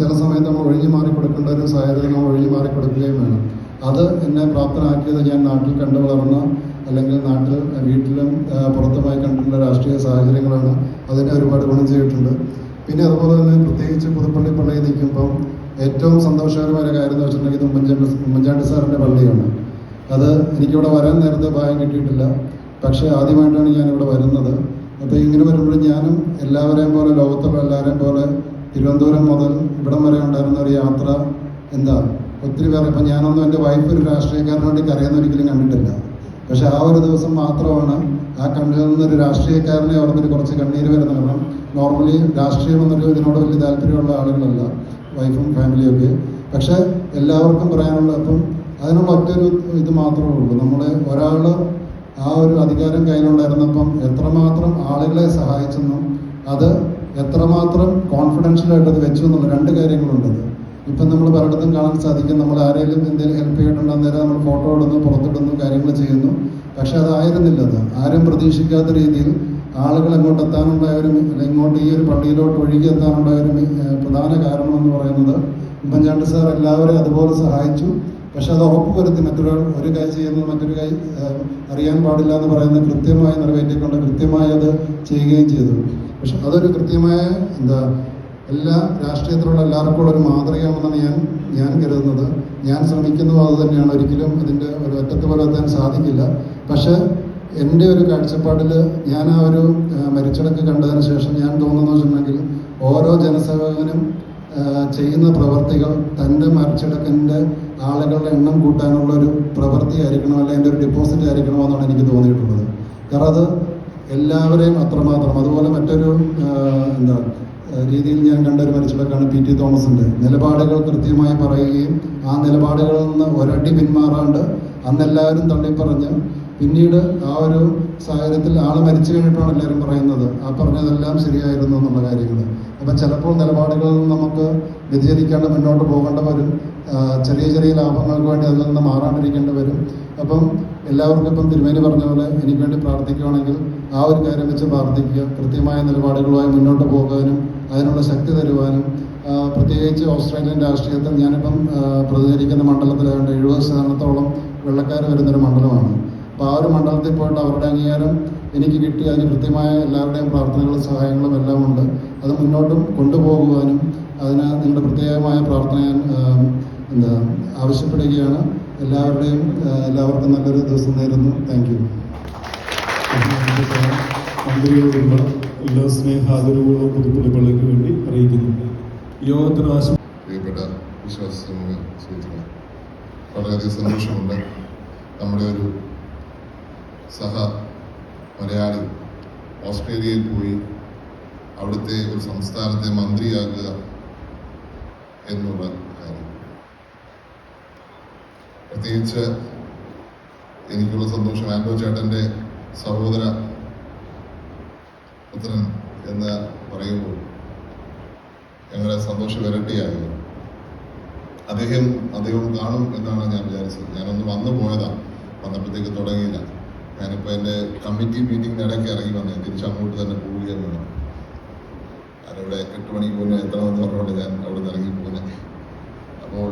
ചില സമയത്ത് നമ്മൾ ഒഴിഞ്ഞു മാറി കൊടുക്കേണ്ട ഒരു സാഹചര്യം നമ്മൾ ഒഴിഞ്ഞു മാറി കൊടുക്കുകയും വേണം. അത് എന്നെ പ്രാപ്തനാക്കിയത് ഞാൻ നാട്ടിൽ കണ്ടു വളർന്ന അല്ലെങ്കിൽ നാട്ടിൽ വീട്ടിലും പുറത്തുമായി കണ്ടിട്ടുള്ള രാഷ്ട്രീയ സാഹചര്യങ്ങളാണ് അതിനെ ഒരുപാട് ഗുണം ചെയ്തിട്ടുണ്ട്. പിന്നെ അതുപോലെ തന്നെ പ്രത്യേകിച്ച് പുതുപ്പള്ളി പള്ളിയിൽ നിൽക്കുമ്പം ഏറ്റവും സന്തോഷകരമായ കാര്യം എന്ന് വെച്ചിട്ടുണ്ടെങ്കിൽ ഇത് ഉമ്മൻചാണ്ടി സാറിന്റെ പള്ളിയാണ്. അത് എനിക്കിവിടെ വരാൻ നേരത്തെ ഭാഗ്യം കിട്ടിയിട്ടില്ല. പക്ഷേ ആദ്യമായിട്ടാണ് ഞാനിവിടെ വരുന്നത്. അപ്പോൾ ഇങ്ങനെ വരുമ്പോഴും ഞാനും എല്ലാവരെയും പോലെ ലോകത്തുള്ള എല്ലാവരെയും പോലെ തിരുവനന്തപുരം മുതൽ ഇവിടം വരെ ഉണ്ടായിരുന്ന ഒരു യാത്ര എന്താ? ഒത്തിരി പേർ ഇപ്പം ഞാനൊന്നും എന്റെ വൈഫ് ഒരു രാഷ്ട്രീയക്കാരനോട് കരയുന്ന ഒരിക്കലും കണ്ടിട്ടില്ല. പക്ഷേ ആ ഒരു ദിവസം മാത്രമാണ് ആ കണ്ണിൽ നിന്നൊരു രാഷ്ട്രീയക്കാരനെ ഓർത്തിട്ട് കുറച്ച് കണ്ണീര് വരുന്ന കാരണം നോർമലി രാഷ്ട്രീയം എന്നൊരു ഇതിനോട് വലിയ താല്പര്യമുള്ള ആളുകളല്ല വൈഫും ഫാമിലിയും ഒക്കെ. പക്ഷെ എല്ലാവർക്കും പറയാനുള്ള അപ്പം അതിനുള്ള ഒറ്റൊരു ഇത് മാത്രമേ ഉള്ളൂ. നമ്മൾ ഒരാൾ ആ ഒരു അധികാരം കയ്യിലുണ്ടായിരുന്നപ്പം എത്രമാത്രം ആളുകളെ സഹായിച്ചെന്നും അത് എത്രമാത്രം അത് വെച്ചു എന്നുള്ള രണ്ട് കാര്യങ്ങളുണ്ടത് ഇപ്പം നമ്മൾ പലയിടത്തും കാണാൻ സാധിക്കും. നമ്മൾ ആരെങ്കിലും എന്തെങ്കിലും ഹെൽപ്പ് ചെയ്തിട്ടുണ്ടെന്ന് നേരം നമ്മൾ ഫോട്ടോ ഇടുന്നു പുറത്തിടുന്നു കാര്യങ്ങൾ ചെയ്യുന്നു. പക്ഷെ അതായിരുന്നില്ല അത്. ആരും പ്രതീക്ഷിക്കാത്ത രീതിയിൽ ആളുകൾ എങ്ങോട്ട് എത്താനുണ്ടായ അല്ലെങ്കിൽ ഇങ്ങോട്ട് ഈ ഒരു പള്ളിയിലോട്ട് ഒഴുകി എത്താനുണ്ടായ ഒരു പ്രധാന കാരണം എന്ന് പറയുന്നത് ഉമ്മൻചാണ്ടി സാർ എല്ലാവരെയും അതുപോലെ സഹായിച്ചു. പക്ഷെ അത് ഉറപ്പുവരുത്തി മറ്റൊരാൾ ഒരു കൈ ചെയ്യുന്നത് മറ്റൊരു കൈ അറിയാൻ പാടില്ല എന്ന് പറയുന്നത് കൃത്യമായി നിറവേറ്റിക്കൊണ്ട് കൃത്യമായി അത് ചെയ്യുകയും ചെയ്തു. പക്ഷെ അതൊരു കൃത്യമായ എന്താ എല്ലാ രാഷ്ട്രീയത്തിലുള്ള എല്ലാവർക്കും ഉള്ള ഒരു മാതൃകയാണെന്നാണ് ഞാൻ ഞാൻ കരുതുന്നത്. ഞാൻ ശ്രമിക്കുന്നതും അത് തന്നെയാണ്. ഒരിക്കലും അതിന്റെ ഒരു ഒറ്റത്ത് പുലർത്താൻ സാധിക്കില്ല. പക്ഷേ എന്റെ ഒരു കാഴ്ചപ്പാടിൽ ഞാൻ ആ ഒരു മരിച്ചടക്ക് കണ്ടതിന് ശേഷം ഞാൻ തോന്നുന്നു വെച്ചിട്ടുണ്ടെങ്കിൽ ഓരോ ജനസേവകനും ചെയ്യുന്ന പ്രവർത്തികൾ തന്റെ മരിച്ചടക്കിന്റെ ആളുകളുടെ എണ്ണം കൂട്ടാനുള്ള ഒരു പ്രവൃത്തിയായിരിക്കണം അല്ലെങ്കിൽ അതിന്റെ ഒരു ഡിപ്പോസിറ്റ് ആയിരിക്കണോ എന്നാണ് എനിക്ക് തോന്നിയിട്ടുള്ളത്. കാരണം അത് എല്ലാവരെയും അത്രമാത്രം അതുപോലെ മറ്റൊരു എന്താ രീതിയിൽ ഞാൻ കണ്ട ഒരു മരിച്ചടക്കാണ് പി ടി തോമസിന്റെ. നിലപാടുകൾ കൃത്യമായി പറയുകയും ആ നിലപാടുകളിൽ നിന്ന് ഒരടി പിന്മാറാണ്ട് അന്നെല്ലാവരും തള്ളിപ്പറഞ്ഞ് പിന്നീട് ആ ഒരു സാഹചര്യത്തിൽ ആൾ മരിച്ചു കഴിഞ്ഞിട്ടാണ് എല്ലാവരും പറയുന്നത്. ആ പറഞ്ഞതെല്ലാം ശരിയായിരുന്നു എന്നുള്ള കാര്യങ്ങൾ അപ്പം ചിലപ്പോൾ നിലപാടുകളിൽ നമുക്ക് വ്യതിചരിക്കാണ്ട് മുന്നോട്ട് പോകേണ്ട വരും. ചെറിയ ചെറിയ ലാഭങ്ങൾക്ക് വേണ്ടി അതിൽ നിന്ന് മാറാണ്ടിരിക്കേണ്ടി വരും. അപ്പം എല്ലാവർക്കും ഇപ്പം തിരുമേനി പറഞ്ഞ പോലെ എനിക്ക് വേണ്ടി പ്രാർത്ഥിക്കുകയാണെങ്കിൽ ആ ഒരു കാര്യം വെച്ച് പ്രാർത്ഥിക്കുക. കൃത്യമായ നിലപാടുകളുമായി മുന്നോട്ട് പോകാനും അതിനുള്ള ശക്തി തരുവാനും പ്രത്യേകിച്ച് ഓസ്ട്രേലിയൻ രാഷ്ട്രീയത്തിൽ ഞാനിപ്പം പ്രതികരിക്കുന്ന മണ്ഡലത്തിലായതുകൊണ്ട് എഴുപത് ശതമാനത്തോളം വെള്ളക്കാർ വരുന്നൊരു മണ്ഡലമാണ്. അപ്പോൾ ആ ഒരു മണ്ഡലത്തിൽ പോയിട്ട് അവരുടെ അംഗീകാരം എനിക്ക് കിട്ടി. അതിന് കൃത്യമായ എല്ലാവരുടെയും പ്രാർത്ഥനകളും സഹായങ്ങളും എല്ലാം ഉണ്ട്. അത് മുന്നോട്ടും കൊണ്ടുപോകുവാനും അതിന് നിങ്ങളുടെ പ്രത്യേകമായ പ്രാർത്ഥന ഞാൻ എന്താ ആവശ്യപ്പെടുകയാണ്. എല്ലാവരുടെയും എല്ലാവർക്കും നല്ലൊരു ദിവസം നേരുന്നു. താങ്ക് യു മന്ത്രിയോടുള്ള എല്ലാ സ്നേഹാദരവുകളും പുതുപ്പള്ളി വേണ്ടി അറിയിക്കുന്നു. യോഗത്തിന് ആശം പ്രിയപ്പെട്ട വിശ്വാസ സമൂഹ സുഹൃത്തുക്കളെ വളരെയധികം സന്തോഷമുണ്ട്. നമ്മുടെ ഒരു സഹ മലയാളി ഓസ്ട്രേലിയയിൽ പോയി അവിടുത്തെ ഒരു സംസ്ഥാനത്തെ മന്ത്രിയാകുക എന്നുള്ള കാര്യം. പ്രത്യേകിച്ച് എനിക്കുള്ള സന്തോഷം ആൻഡോ ചേട്ടന്റെ സഹോദര പുത്രൻ എന്ന് പറയുമ്പോൾ ഞങ്ങളുടെ സന്തോഷം ഇരട്ടിയായി. അദ്ദേഹം അദ്ദേഹം കാണും എന്നാണ് ഞാൻ വിചാരിച്ചത്. ഞാനൊന്ന് വന്നു പോയതാ. വന്നപ്പോഴത്തേക്ക് തുടങ്ങിയില്ല. ഞാനിപ്പോൾ എന്റെ കമ്മിറ്റി മീറ്റിംഗിന് ഇടയ്ക്ക് ഇറങ്ങി വന്നേ. തിരിച്ച് അങ്ങോട്ട് തന്നെ പോവുകയും വേണം ഞാനിവിടെ എട്ട് മണിക്ക് മുന്നേ എത്തണമെന്ന് പറഞ്ഞുകൊണ്ട് ഞാൻ അവിടെ നിന്ന് ഇറങ്ങി പോകുന്നത് അപ്പോൾ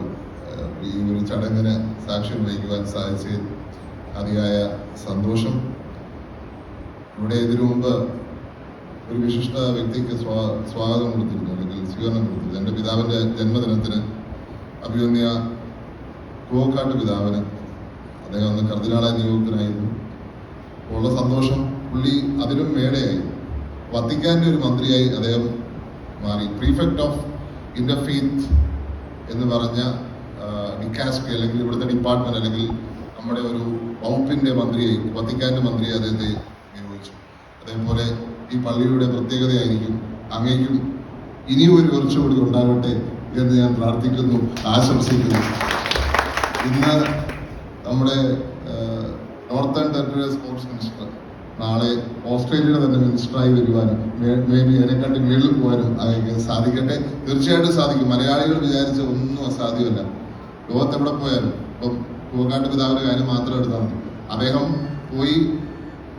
ഈ ഒരു ചടങ്ങിന് സാക്ഷ്യം വഹിക്കുവാൻ സാധിച്ച് അതിയായ സന്തോഷം. ഇവിടെ ഇതിനു മുമ്പ് ഒരു വിശിഷ്ട വ്യക്തിക്ക് സ്വാ- സ്വാഗതം കൊടുത്തിരുന്നു അല്ലെങ്കിൽ സ്വീകരണം കൊടുത്തിരുന്നു. എന്റെ പിതാവിന്റെ ജന്മദിനത്തിന് അഭിമന്യ കോക്കാട്ട് പിതാവിന് അദ്ദേഹം അന്ന് കർദിനാളായി നിയോഗത്തിനായിരുന്നു. ഉള്ള സന്തോഷം പുള്ളി അതിലും മേടയായി വത്തിക്കാന്റെ ഒരു മന്ത്രിയായി അദ്ദേഹം മാറി. പ്രീഫെക്ട് ഓഫ് ഇന്റർഫെയ്ത്ത് എന്ന് പറഞ്ഞ ഡിക്കാസ്കി അല്ലെങ്കിൽ ഇവിടുത്തെ ഡിപ്പാർട്ട്മെന്റ് അല്ലെങ്കിൽ നമ്മുടെ ഒരു വകുപ്പിന്റെ മന്ത്രിയെ വത്തിക്കാന്റെ മന്ത്രിയെ അദ്ദേഹത്തെ നിയോഗിച്ചു. അതേപോലെ ഈ പള്ളിയുടെ പ്രത്യേകതയായിരിക്കും അങ്ങേക്കും ഇനിയും ഒരു കുറച്ചുകൂടി ഉണ്ടാകട്ടെ എന്ന് ഞാൻ പ്രാർത്ഥിക്കുന്നു ആശംസിക്കുന്നു. ഇന്ന് നമ്മുടെ നോർത്തേൺ ടെറിട്ടറി സ്പോർട്സ് മിനിസ്റ്റർ നാളെ ഓസ്ട്രേലിയയുടെ തന്നെ മിനിസ്റ്ററായി വരുവാനും മേ ബി അതിനെക്കാട്ടി മേളിൽ പോകാനും സാധിക്കട്ടെ. തീർച്ചയായിട്ടും സാധിക്കും. മലയാളികൾ വിചാരിച്ച ഒന്നും അസാധ്യമല്ല. ലോകത്ത് എവിടെ പോയാലും ഇപ്പം പൂക്കാട്ട് പിതാവിന്റെ കാര്യം മാത്രം എടുത്താണ് അദ്ദേഹം പോയി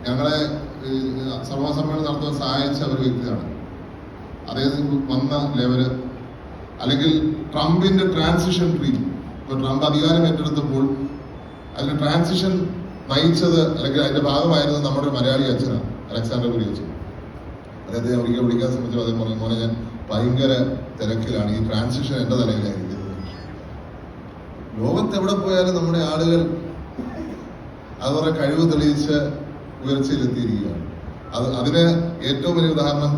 ഞങ്ങളെ സർവസമ്മേളനം നടത്താൻ സഹായിച്ച ഒരു വ്യക്തിയാണ്. അദ്ദേഹത്തിന് വന്ന ലെവൽ അല്ലെങ്കിൽ ട്രംപിന്റെ ട്രാൻസിഷൻ ട്രീ. ഇപ്പൊ ട്രംപ് അധികാരം ഏറ്റെടുത്തപ്പോൾ അതിന്റെ ട്രാൻസിഷൻ നയിച്ചത് അല്ലെങ്കിൽ അതിന്റെ ഭാഗമായിരുന്നത് നമ്മുടെ മലയാളി അച്ഛനാണ് അലക്സാണ്ടർ കുരി അച്ഛൻ. അദ്ദേഹത്തെ ഒരിക്കൽ വിളിക്കാൻ ശ്രമിച്ചു അദ്ദേഹം പറഞ്ഞു മോനെ ഞാൻ ഭയങ്കര തിരക്കിലാണ്. ഈ ട്രാൻസിഷൻ എന്റെ തലയിലായിരിക്കുന്നത് ലോകത്ത് എവിടെ പോയാലും നമ്മുടെ ആളുകൾ അതുപോലെ കഴിവ് തെളിയിച്ച് ഉയർച്ചയിലെത്തിയിരിക്കുകയാണ്. അത് അതിന് ഏറ്റവും വലിയ ഉദാഹരണം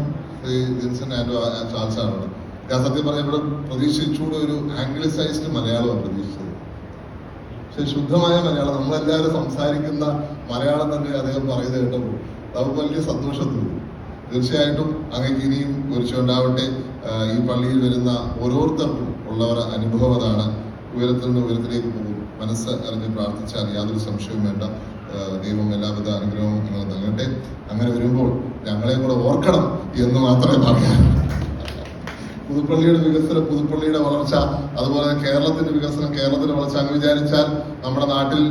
ജിൻസൺ ആൻഡോ ചാൾസ് ആണ് ഞാൻ സത്യം പറഞ്ഞ ഇവിടെ പ്രതീക്ഷിച്ചുകൂടെ ഒരു ആംഗ്ലിസൈസ്ഡ് മലയാളമാണ് പ്രതീക്ഷിച്ചത്. പക്ഷെ ശുദ്ധമായ മലയാളം നമ്മളെല്ലാവരും സംസാരിക്കുന്ന മലയാളം തന്നെ അദ്ദേഹം പറയുന്നത് കേട്ടപ്പോൾ നമുക്ക് വലിയ സന്തോഷം തോന്നി. തീർച്ചയായിട്ടും അങ്ങേക്ക് ഇനിയും കുറിച്ചുണ്ടാവട്ടെ ഈ പള്ളിയിൽ വരുന്ന ഓരോരുത്തർക്കും ഉള്ളവരുടെ അനുഭവം അതാണ്. ഉയരത്തിൽ നിന്ന് ഉയരത്തിലേക്ക് പോകും. മനസ്സ് അറിഞ്ഞ് പ്രാർത്ഥിച്ചാൽ യാതൊരു സംശയവും വേണ്ട. ദൈവം എല്ലാവിധ അനുഗ്രഹവും നിങ്ങൾ നൽകട്ടെ. അങ്ങനെ വരുമ്പോൾ ഞങ്ങളെ കൂടെ ഓർക്കണം എന്ന് മാത്രമേ പറയാനുള്ളൂ പുതുപ്പള്ളിയുടെ വികസനം പുതുപ്പള്ളിയുടെ വളർച്ച അതുപോലെ കേരളത്തിന്റെ വികസനം കേരളത്തിന്റെ വളർച്ച അങ്ങ് വിചാരിച്ചാൽ നമ്മുടെ നാട്ടിൽ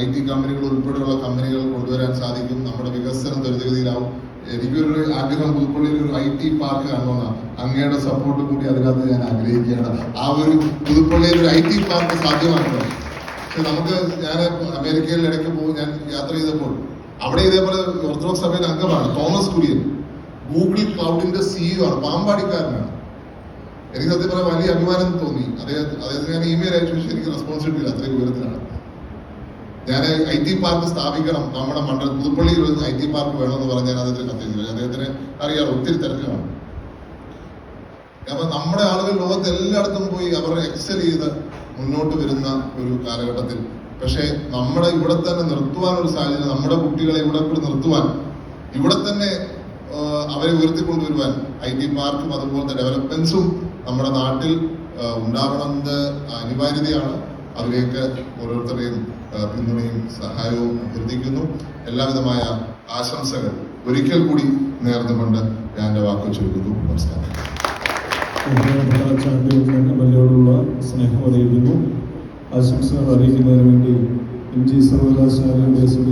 ഐ ടി കമ്പനികൾ ഉൾപ്പെടെയുള്ള കമ്പനികൾ കൊണ്ടുവരാൻ സാധിക്കും. നമ്മുടെ വികസനം ത്വരിതഗതിയിലാവും. എനിക്കൊരു ആഗ്രഹം പുതുപ്പള്ളിയിൽ ഒരു ഐ ടി പാർക്ക് കാണുമെന്നാണ് അങ്ങയുടെ സപ്പോർട്ട് കൂടി അതിനകത്ത് ഞാൻ ആഗ്രഹിക്കുകയാണ്. ആ ഒരു പുതുപ്പള്ളിയിൽ ഒരു ഐ ടി പാർക്ക് സാധ്യമാക്കണം പക്ഷെ നമുക്ക് ഞാൻ അമേരിക്കയിൽ ഇടയ്ക്ക് പോകും ഞാൻ യാത്ര ചെയ്തപ്പോൾ അവിടെ ഇതേപോലെ ഓർത്തഡോക്സ് സഭയുടെ അംഗമാണ് തോമസ് കുര്യൻ. ഗൂഗിൾ ക്ലൗഡിന്റെ സിഇഒ ആണ് പാമ്പാടിക്കാരനാണ്. എനിക്ക് സത്യം പറഞ്ഞാൽ വലിയ അഭിമാനം തോന്നി. അദ്ദേഹം അദ്ദേഹത്തിന് ഞാൻ ഇമെയിൽ അയച്ചു പക്ഷേ എനിക്ക് റെസ്പോൺസിബിലിറ്റി അത്രയും വിവരത്തിലാണ് ഞാൻ ഐ ടി പാർക്ക് സ്ഥാപിക്കണം. നമ്മുടെ മണ്ഡലം പുതുപ്പള്ളിയിൽ ഒരു ഐ ടി പാർക്ക് വേണമെന്ന് പറഞ്ഞ് ഞാൻ അദ്ദേഹത്തിന് കത്തിച്ചു അദ്ദേഹത്തിന് അറിയാം ഒത്തിരി തിരക്കാണ് അപ്പൊ നമ്മുടെ ആളുകൾ ലോകത്ത് എല്ലായിടത്തും പോയി അവർ എക്സൽ ചെയ്ത് മുന്നോട്ട് വരുന്ന ഒരു കാലഘട്ടത്തിൽ. പക്ഷേ നമ്മുടെ ഇവിടെ തന്നെ നിർത്തുവാൻ ഒരു സാഹചര്യം നമ്മുടെ കുട്ടികളെ ഇവിടെ കൂടി നിർത്തുവാൻ ഇവിടെ തന്നെ അവരെ ഉയർത്തിക്കൊണ്ടുവരുവാൻ ഐ ടി പാർക്കും അതുപോലത്തെ ഡെവലപ്മെന്റ്സും നമ്മുടെ നാട്ടിൽ ഉണ്ടാവണമെന്ന് അനിവാര്യതയാണ്. അതിലേക്ക് ഓരോരുത്തരുടെയും ആ, പിന്തുണയും സഹായവും അഭ്യർത്ഥിക്കുന്നു. എല്ലാവിധമായ ആശംസകൾ ഒരിക്കൽ കൂടി നേർന്നുകൊണ്ട് ഞാൻ എന്റെ വാക്ക് ചുരുക്കുന്നു നമസ്കാരം. സ്നേഹം അറിയിക്കുന്നു. ആശംസകൾ അറിയിക്കുന്നതിന് വേണ്ടി എം ജി സർവകലാശാലയുടെ